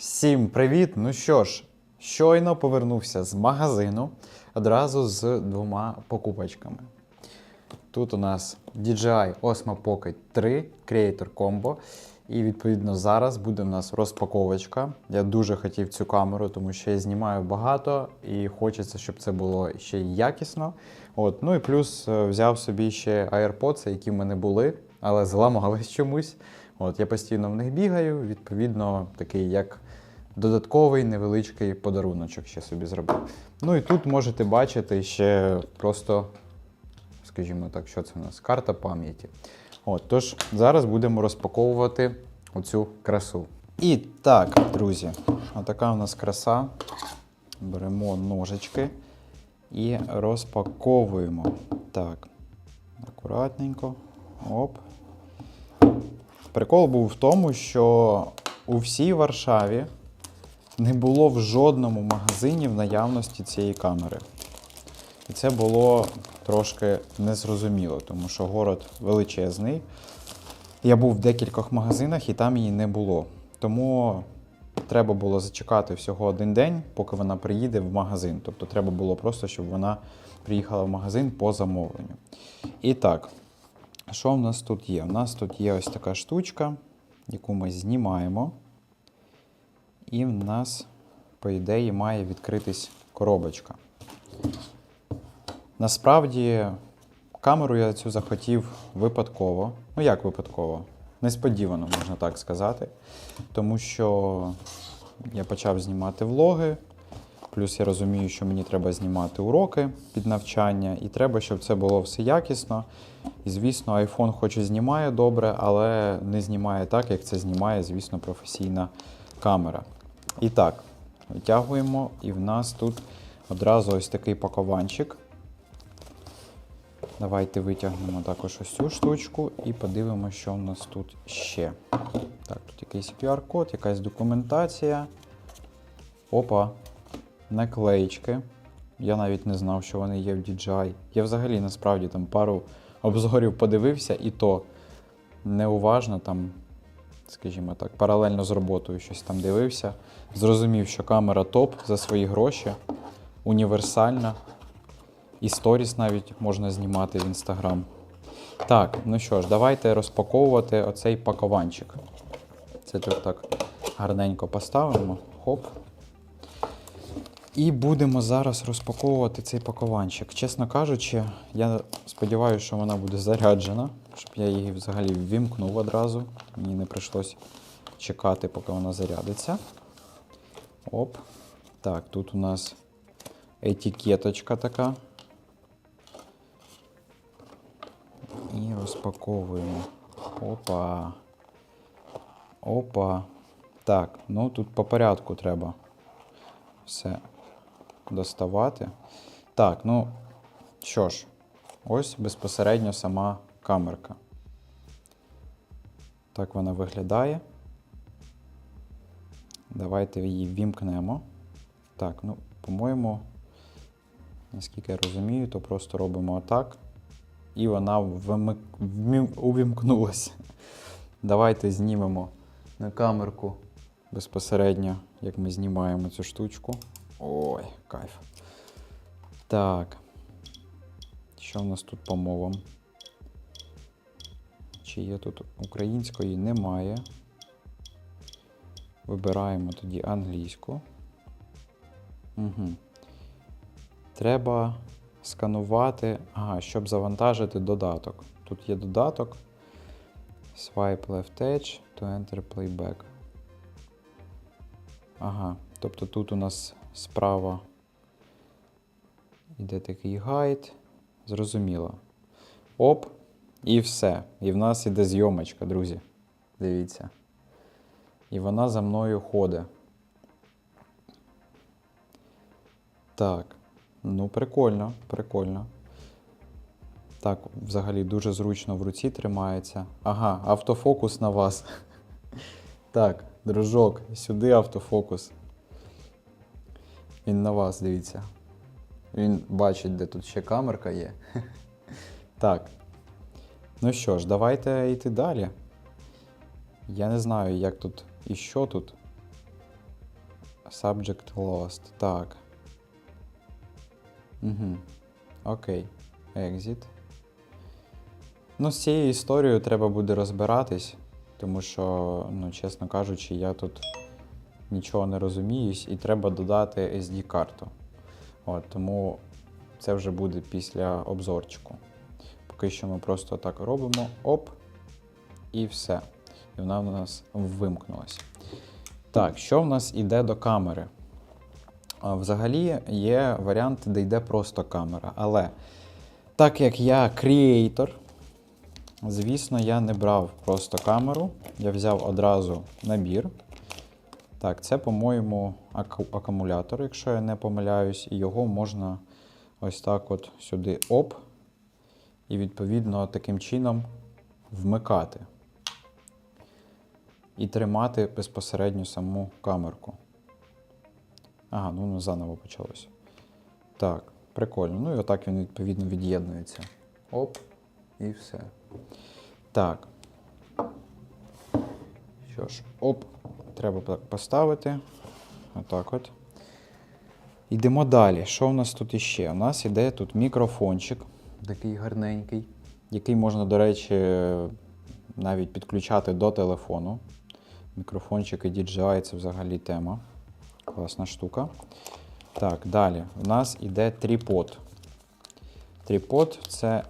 Всім привіт! Ну що ж, щойно повернувся з магазину одразу з двома покупочками. Тут у нас DJI Osmo Pocket 3 Creator Combo. І відповідно зараз буде у нас розпаковочка. Я дуже хотів цю камеру, тому що я знімаю багато і хочеться, щоб це було ще й якісно. От. Ну і плюс е, взяв собі ще AirPods, які в мене були, але зламались чомусь. От, я постійно в них бігаю, відповідно, такий як додатковий невеличкий подаруночок ще собі зробив. Ну і тут можете бачити ще просто, скажімо так, що це у нас? Карта пам'яті. От, тож зараз будемо розпаковувати оцю красу. І так, друзі, отака у нас краса. Беремо ножички і розпаковуємо. Так, акуратненько. Оп. Прикол був в тому, що у всій Варшаві не було в жодному магазині в наявності цієї камери. І це було трошки незрозуміло, тому що город величезний. Я був в декількох магазинах і там її не було. Тому треба було зачекати всього один день, поки вона приїде в магазин. Тобто треба було просто, щоб вона приїхала в магазин по замовленню. І так, що в нас тут є? У нас тут є ось така штучка, яку ми знімаємо. І в нас, по ідеї, має відкритись коробочка. Насправді, камеру я цю захотів випадково. Ну, як випадково? Несподівано, можна так сказати. Тому що я почав знімати влоги, плюс я розумію, що мені треба знімати уроки під навчання, і треба, щоб це було все якісно. І, звісно, iPhone хоч і знімає добре, але не знімає так, як це знімає, звісно, професійна камера. І так, витягуємо, і в нас тут одразу ось такий пакованчик. Давайте витягнемо також ось цю штучку і подивимося, що в нас тут ще. Так, тут якийсь QR-код, якась документація. Опа, наклеїчки. Я навіть не знав, що вони є в DJI. Я взагалі насправді там пару обзорів подивився, і то неуважно там, скажімо так, паралельно з роботою щось там дивився. Зрозумів, що камера топ за свої гроші, універсальна. І сторіс навіть можна знімати в інстаграм. Так, ну що ж, давайте розпаковувати оцей пакованчик. Це тут так гарненько поставимо. Хоп. І будемо зараз розпаковувати цей пакованчик. Чесно кажучи, я сподіваюся, що вона буде заряджена, щоб я її взагалі ввімкнув одразу. Мені не прийшлось чекати, поки вона зарядиться. Оп. Так, тут у нас етикеточка така. І розпаковуємо. Опа. Опа. Так, ну тут по порядку треба все доставати. Так, ну що ж, ось безпосередньо сама камерка. Так вона виглядає. Давайте її вімкнемо. Так, ну, по-моєму, наскільки я розумію, то просто робимо отак. І вона вмі- увімкнулася. Давайте знімемо на камерку безпосередньо, як ми знімаємо цю штучку. Ой, кайф. Так. Що в нас тут по мовам? Чи є тут української? Немає. Вибираємо тоді англійську. Угу. Треба сканувати, ага, щоб завантажити додаток. Тут є додаток. Swipe left edge to enter playback. Ага, тобто тут у нас справа йде такий гайд. Зрозуміло. Оп, і все. І в нас іде зйомочка, друзі. Дивіться. І вона за мною ходить. Так. Ну, прикольно, прикольно. Так, взагалі дуже зручно в руці тримається. Ага, автофокус на вас. Так, дружок, сюди автофокус. Він на вас, дивіться. Він бачить, де тут ще камерка є. Так. Ну що ж, давайте йти далі. Я не знаю, як тут і що тут. Subject lost. Так. Угу. Окей. Exit. Ну, з цією історією треба буде розбиратись, тому що, ну, чесно кажучи, я тут нічого не розуміюсь, і треба додати SD-карту. От, тому це вже буде після обзорчику. Поки що ми просто так робимо оп, і все. І вона в нас вимкнулася. Так, що в нас іде до камери? Взагалі є варіант, де йде просто камера. Але так як я креатор, звісно, я не брав просто камеру. Я взяв одразу набір. Так, це, по-моєму, акумулятор, якщо я не помиляюсь, і його можна ось так от сюди оп, і відповідно таким чином вмикати. І тримати безпосередньо саму камерку. Ага, ну заново почалося. Так, прикольно. Ну і отак він відповідно від'єднується. Оп, і все. Так. Що ж, оп, треба поставити. Отак от. Йдемо далі. Що в нас тут іще? У нас іде тут мікрофончик, такий гарненький, який можна, до речі, навіть підключати до телефону. Мікрофончики DJI це взагалі тема. Класна штука. Так, далі. У нас іде тріпод. Тріпод це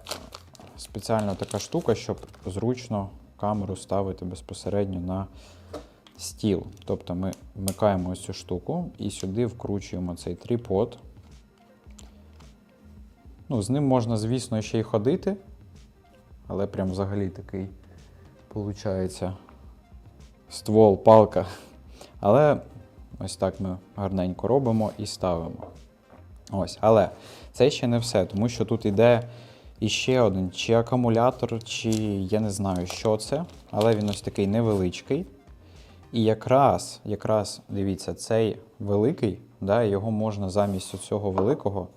спеціальна така штука, щоб зручно камеру ставити безпосередньо на стіл. Тобто ми вмикаємо ось цю штуку і сюди вкручуємо цей тріпод. Ну, з ним можна, звісно, ще й ходити, але прям взагалі такий, виходить, ствол, палка. Але ось так ми гарненько робимо і ставимо. Ось, але це ще не все, тому що тут іде іще один чи акумулятор, чи я не знаю, що це, але він ось такий невеличкий. І якраз, якраз, дивіться, цей великий, да, його можна замість цього великого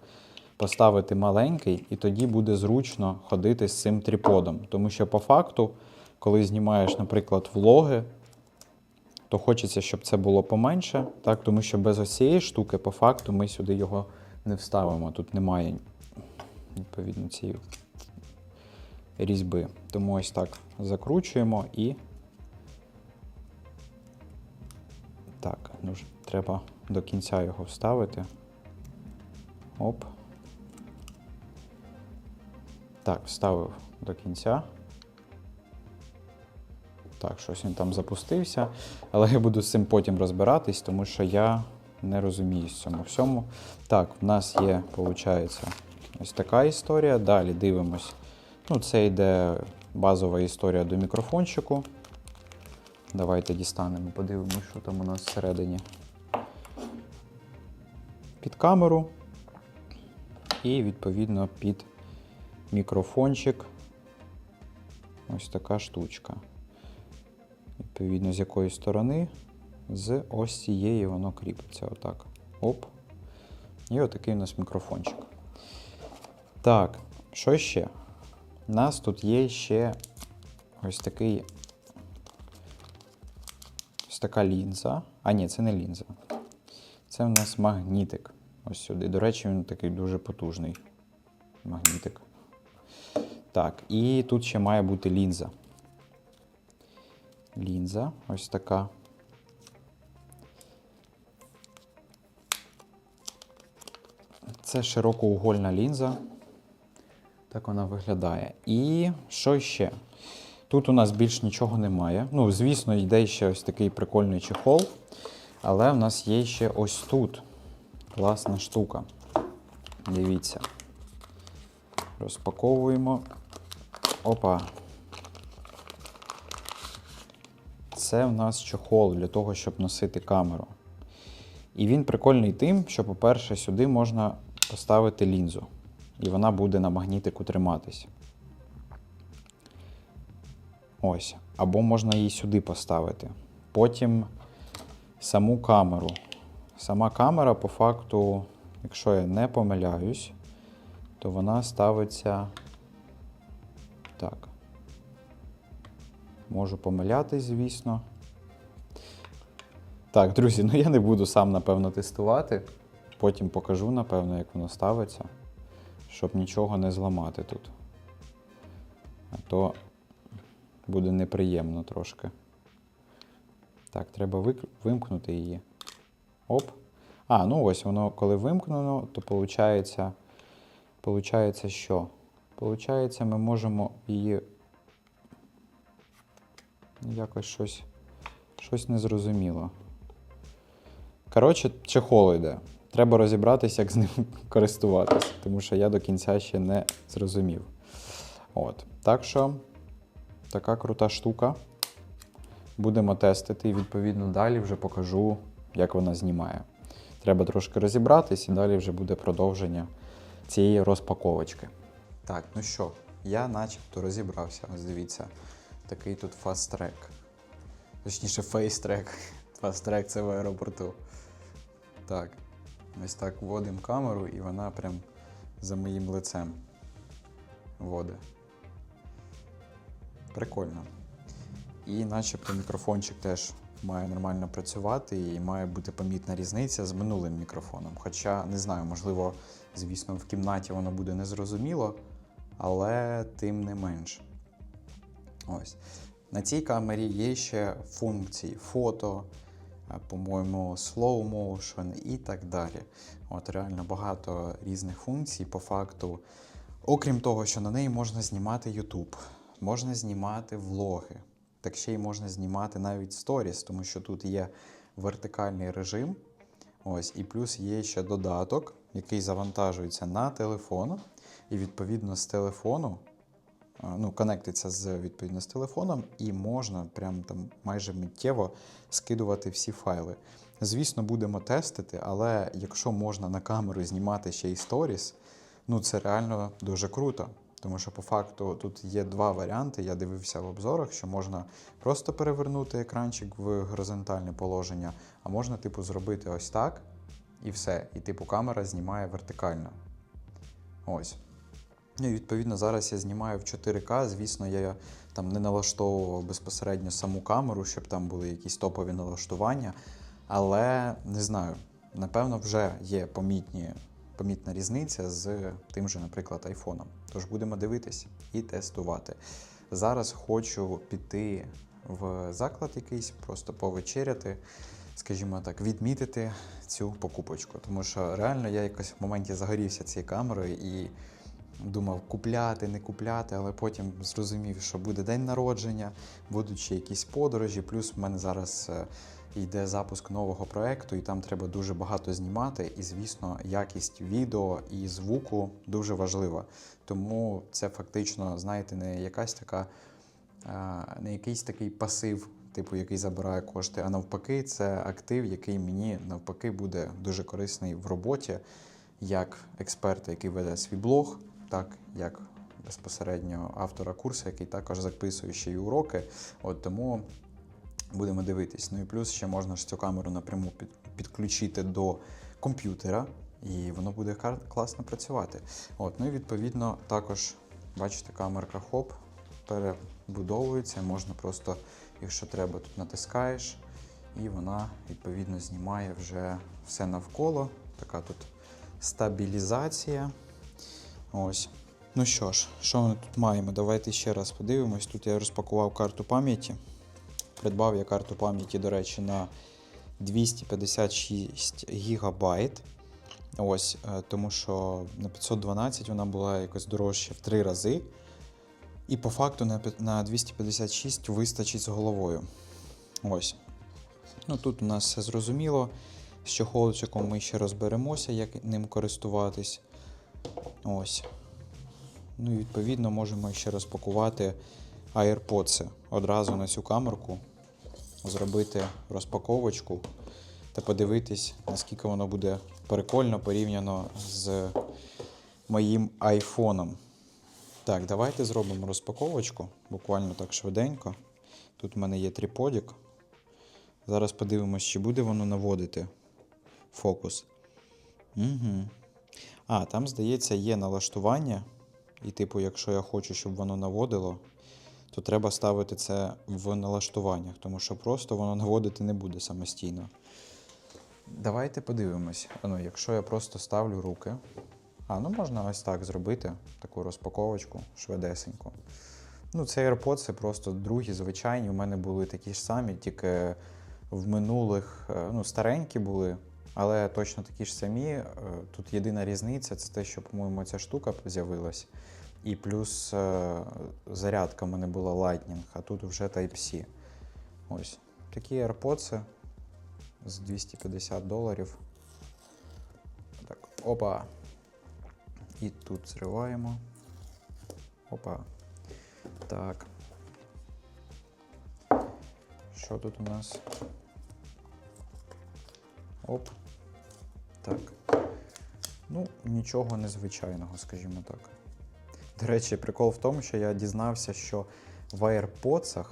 поставити маленький, і тоді буде зручно ходити з цим триподом. Тому що по факту, коли знімаєш, наприклад, влоги, то хочеться, щоб це було поменше, так? тому що без ось цієї штуки, по факту, ми сюди його не вставимо. Тут немає відповідно цієї різьби. Тому ось так закручуємо і. Ну треба до кінця його вставити. Оп. Так, вставив до кінця. Так, щось він там запустився. Але я буду з цим потім розбиратись, тому що я не розумію з цьому всьому. Так, в нас є, виходить, ось така історія. Далі дивимось. Ну, це йде базова історія до мікрофончику. Давайте дістанемо, подивимось, що там у нас всередині. Під камеру. І, відповідно, під мікрофончик. Ось така штучка. Відповідно, з якої сторони, з ось цієї воно кріпиться. Отак. Оп. І отакий у нас мікрофончик. Так, що ще? У нас тут є ще ось такий. Така лінза. А, ні, це не лінза. Це в нас магнітик. Ось сюди. До речі, він такий дуже потужний. Магнітик. Так, і тут ще має бути лінза. Лінза ось така. Це широкоугольна лінза. Так вона виглядає. І що ще? Тут у нас більш нічого немає. Ну, звісно, йде ще ось такий прикольний чехол. Але в нас є ще ось тут. Класна штука. Дивіться. Розпаковуємо. Опа. Це в нас чохол для того, щоб носити камеру. І він прикольний тим, що, по-перше, сюди можна поставити лінзу. І вона буде на магнітику триматись. Ось. Або можна її сюди поставити. Потім саму камеру. Сама камера, по факту, якщо я не помиляюсь, то вона ставиться так. Можу помилятись, звісно. Так, друзі, ну я не буду сам, напевно, тестувати. Потім покажу, напевно, як воно ставиться, щоб нічого не зламати тут. А то буде неприємно трошки. Так, треба вимкнути її. Оп. А, ну ось воно, коли вимкнено, то виходить, получається що? Получається, ми можемо її якось щось, щось незрозуміло. Коротше, чехол йде. Треба розібратися, як з ним користуватися, тому що я до кінця ще не зрозумів. От. Так що, така крута штука. Будемо тестити і відповідно далі вже покажу, як вона знімає. Треба трошки розібратись, і далі вже буде продовження цієї розпаковочки. Так, ну що, я начебто розібрався. Ось дивіться, такий тут фаст-трек. Точніше, фейс-трек. Фаст-трек це в аеропорту. Так, ось так вводимо камеру, і вона прям за моїм лицем водить. Прикольно. І начебто мікрофончик теж має нормально працювати і має бути помітна різниця з минулим мікрофоном. Хоча не знаю, можливо, звісно, в кімнаті воно буде незрозуміло, але тим не менш. Ось. На цій камері є ще функції фото, е, по-моєму, slow motion і так далі. От реально багато різних функцій по факту. Окрім того, що на неї можна знімати YouTube, можна знімати влоги, так ще й можна знімати навіть сторіс, тому що тут є вертикальний режим. Ось, і плюс є ще додаток, який завантажується на телефон, і відповідно з телефону ну, конектиться з відповідно з телефоном, і можна прям там майже миттєво скидувати всі файли. Звісно, будемо тестити, але якщо можна на камеру знімати ще й сторіс, ну це реально дуже круто. Тому що по факту тут є два варіанти. Я дивився в обзорах, що можна просто перевернути екранчик в горизонтальне положення, а можна, типу, зробити ось так і все. І типу камера знімає вертикально. Ось. Ну, і відповідно, зараз я знімаю в 4К. Звісно, я там не налаштовував безпосередньо саму камеру, щоб там були якісь топові налаштування. Але не знаю, напевно, вже є помітні, помітна різниця з тим же, наприклад, айфоном. Тож будемо дивитись і тестувати. Зараз хочу піти в заклад якийсь, просто повечеряти, скажімо так, відмітити цю покупочку. Тому що реально я якось в моменті загорівся цією камерою і думав купляти, не купляти, але потім зрозумів, що буде день народження, будуть ще якісь подорожі. Плюс в мене зараз е, йде запуск нового проекту, і там треба дуже багато знімати. І, звісно, якість відео і звуку дуже важлива. Тому це фактично, знаєте, не якась така, не якийсь такий пасив. Типу, який забирає кошти, а навпаки, це актив, який мені навпаки буде дуже корисний в роботі, як експерта, який веде свій блог, так як безпосередньо автора курсу, який також записує ще й уроки. От тому будемо дивитись. Ну і плюс ще можна ж цю камеру напряму під, підключити до комп'ютера, і воно буде класно працювати. От, ну і відповідно також, бачите, камерка хоп перебудовується. Можна просто, якщо треба, тут натискаєш, і вона відповідно знімає вже все навколо. Така тут стабілізація. Ось. Ну що ж, що ми тут маємо? Давайте ще раз подивимось. Тут я розпакував карту пам'яті. Придбав я карту пам'яті, до речі, на 256 гігабайт. Ось, е, тому що на 512 вона була якось дорожча в 3 рази. І по факту на на 256 вистачить з головою. Ось. Ну тут у нас все зрозуміло. З чохолчиком ми ще розберемося, як ним користуватись. Ось. Ну і відповідно можемо ще розпакувати AirPods одразу на цю камерку, зробити розпаковочку та подивитись, наскільки воно буде прикольно порівняно з моїм айфоном. Так, давайте зробимо розпаковочку, буквально так швиденько. Тут в мене є триподик. Зараз подивимось, чи буде воно наводити фокус. Угу. А, там, здається, є налаштування. І, типу, якщо я хочу, щоб воно наводило, то треба ставити це в налаштуваннях, тому що просто воно наводити не буде самостійно. Давайте подивимось. Ну, якщо я просто ставлю руки. А, ну можна ось так зробити, таку розпаковочку швидесеньку. Ну, це AirPods це просто другі, звичайні. У мене були такі ж самі, тільки в минулих, е, ну, старенькі були, але точно такі ж самі. Е, Тут єдина різниця це те, що, по-моєму, ця штука з'явилась. І плюс е, зарядка в мене була Lightning, а тут вже Type-C. Ось. Такі AirPods з 250 доларів. Так, опа. І тут зриваємо. Опа. Так. Що тут у нас? Оп. Так. Ну, нічого незвичайного, скажімо так. До речі, прикол в тому, що я дізнався, що в AirPods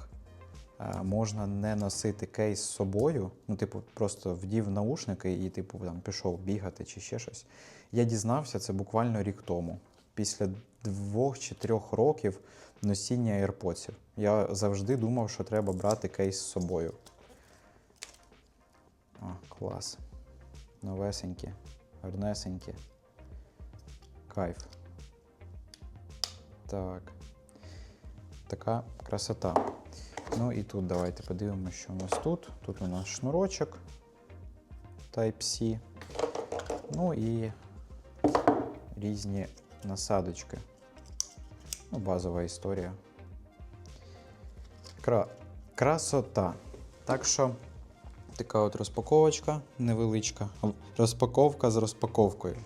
е, можна не носити кейс з собою. Ну, типу, просто вдів наушники і, типу, там пішов бігати чи ще щось. Я дізнався це буквально рік тому. Після двох чи трьох років носіння AirPods. Я завжди думав, що треба брати кейс з собою. О, клас. Новесенькі, гарнесенькі. Кайф. Так. Така красота. Ну і тут давайте подивимося, що у нас тут. Тут у нас шнурочок Type-C. Ну і різні насадочки. Ну, базова історія. Кра... Красота. Так що така от розпаковочка невеличка. Розпаковка з розпаковкою.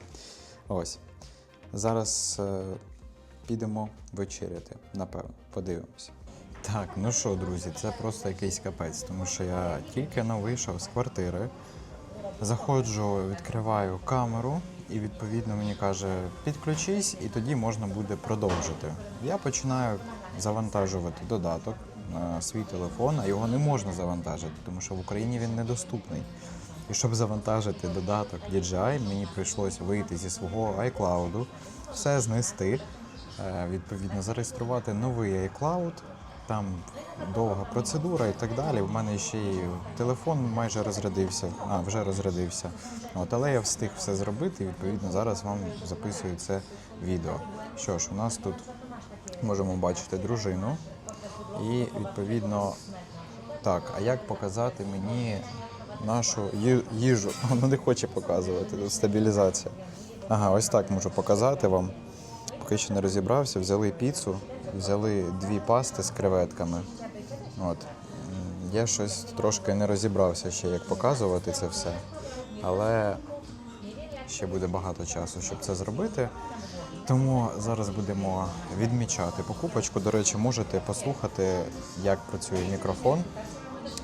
Ось. Зараз е, підемо вечеряти, напевно, подивимося. Так, ну що, друзі, це просто якийсь капець, тому що я тільки но вийшов з квартири, заходжу, відкриваю камеру, і відповідно мені каже, підключись, і тоді можна буде продовжити. Я починаю завантажувати додаток на свій телефон, а його не можна завантажити, тому що в Україні він недоступний. І щоб завантажити додаток DJI, мені прийшлось вийти зі свого iCloud, все знести, відповідно, зареєструвати новий iCloud. Там довга процедура і так далі. У мене ще й телефон майже розрядився, а вже розрядився. От, але я встиг все зробити, і відповідно зараз вам записую це відео. Що ж, у нас тут можемо бачити дружину, і відповідно так, а як показати мені нашу їжу? Вона не хоче показувати, стабілізація. Ага, ось так можу показати вам. Поки ще не розібрався, взяли піцу, взяли дві пасти з креветками. От. Я щось трошки не розібрався ще, як показувати це все. Але ще буде багато часу, щоб це зробити. Тому зараз будемо відмічати покупочку. До речі, можете послухати, як працює мікрофон.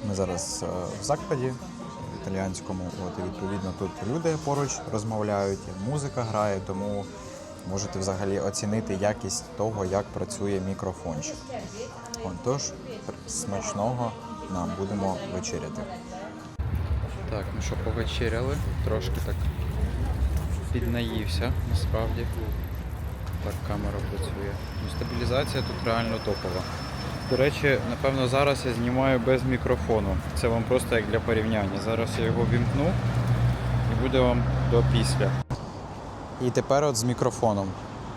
Ми зараз е, в закладі в італіянському, от, і відповідно тут люди поруч розмовляють, музика грає, тому можете взагалі оцінити якість того, як працює мікрофончик. Тож, смачного нам будемо вечеряти. Так, ну що, повечеряли, трошки так піднаївся насправді. Так камера працює. Ну, стабілізація тут реально топова. До речі, напевно, зараз я знімаю без мікрофону. Це вам просто як для порівняння. Зараз я його вімкну і буде вам до після. І тепер от з мікрофоном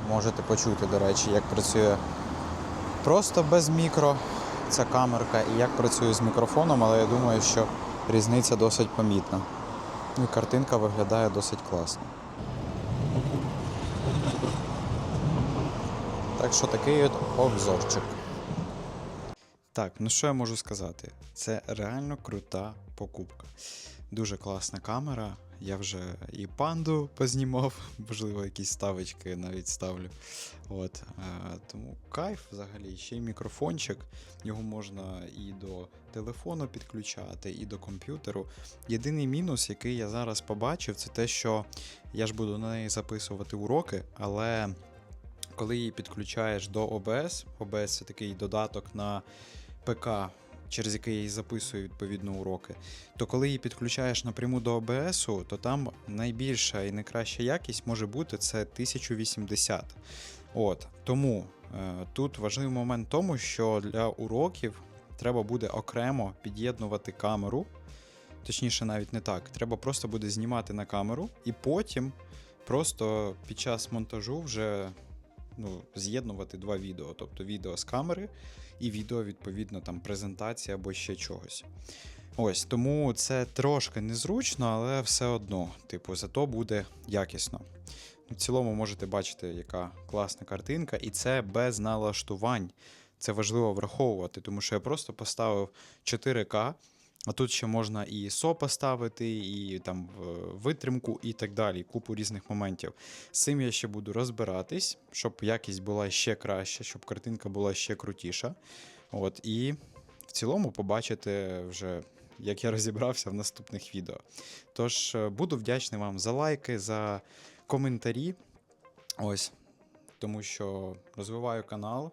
можете почути, до речі, як працює просто без мікро ця камерка і як працює з мікрофоном, але я думаю, що різниця досить помітна. Ну і картинка виглядає досить класно. Так що такий от обзорчик. Так, ну що я можу сказати? Це реально крута покупка. Дуже класна камера. Я вже і панду познімав, можливо, якісь ставочки навіть ставлю. От, е, тому кайф взагалі, ще й мікрофончик. Його можна і до телефону підключати, і до комп'ютеру. Єдиний мінус, який я зараз побачив, це те, що я ж буду на неї записувати уроки, але коли її підключаєш до OBS, OBS це такий додаток на ПК, через який я і записую відповідно уроки, то коли її підключаєш напряму до OBS, то там найбільша і найкраща якість може бути це 1080. От тому е, тут важливий момент в тому, що для уроків треба буде окремо під'єднувати камеру. Точніше, навіть не так. Треба просто буде знімати на камеру, і потім просто під час монтажу вже ну, з'єднувати два відео. Тобто відео з камери і відео, відповідно, там презентація або ще чогось. Ось тому це трошки незручно, але все одно, типу, зато буде якісно. В цілому можете бачити, яка класна картинка, і це без налаштувань. Це важливо враховувати, тому що я просто поставив 4К, а тут ще можна і ISO поставити, і там витримку, і так далі, купу різних моментів. З цим я ще буду розбиратись, щоб якість була ще краща, щоб картинка була ще крутіша. От, і в цілому побачите вже, як я розібрався в наступних відео. Тож е, буду вдячний вам за лайки, за коментарі. Ось, тому що розвиваю канал.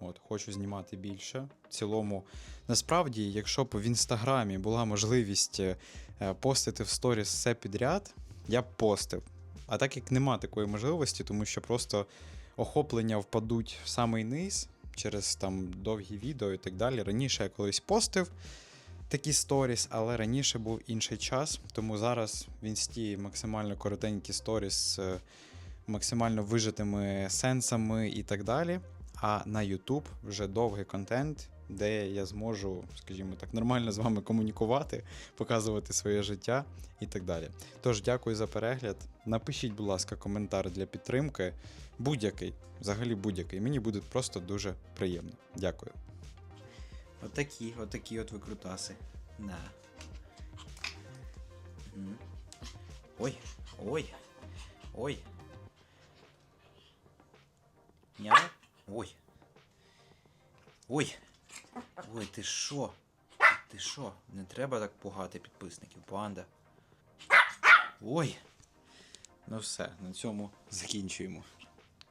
От, хочу знімати більше. В цілому, насправді, якщо б в інстаграмі була можливість е, постити в сторіс все підряд, я б постив. А так як нема такої можливості, тому що просто охоплення впадуть в самий низ через там довгі відео і так далі. Раніше я колись постив такі сторіс, але раніше був інший час, тому зараз в інсті максимально коротенькі сторіс з е, максимально вижитими сенсами і так далі. А на YouTube вже довгий контент, де я зможу, скажімо так, нормально з вами комунікувати, показувати своє життя і так далі. Тож, дякую за перегляд. Напишіть, будь ласка, коментар для підтримки. Будь-який, взагалі будь-який. Мені буде просто дуже приємно. Дякую. Отакі, отакі от викрутаси. Мгм. Ой, ой, ой. Няу? Ой. Ой. Ой, ти що? Ти що? Не треба так пугати підписників, панда. Ой. Ну все, на цьому закінчуємо.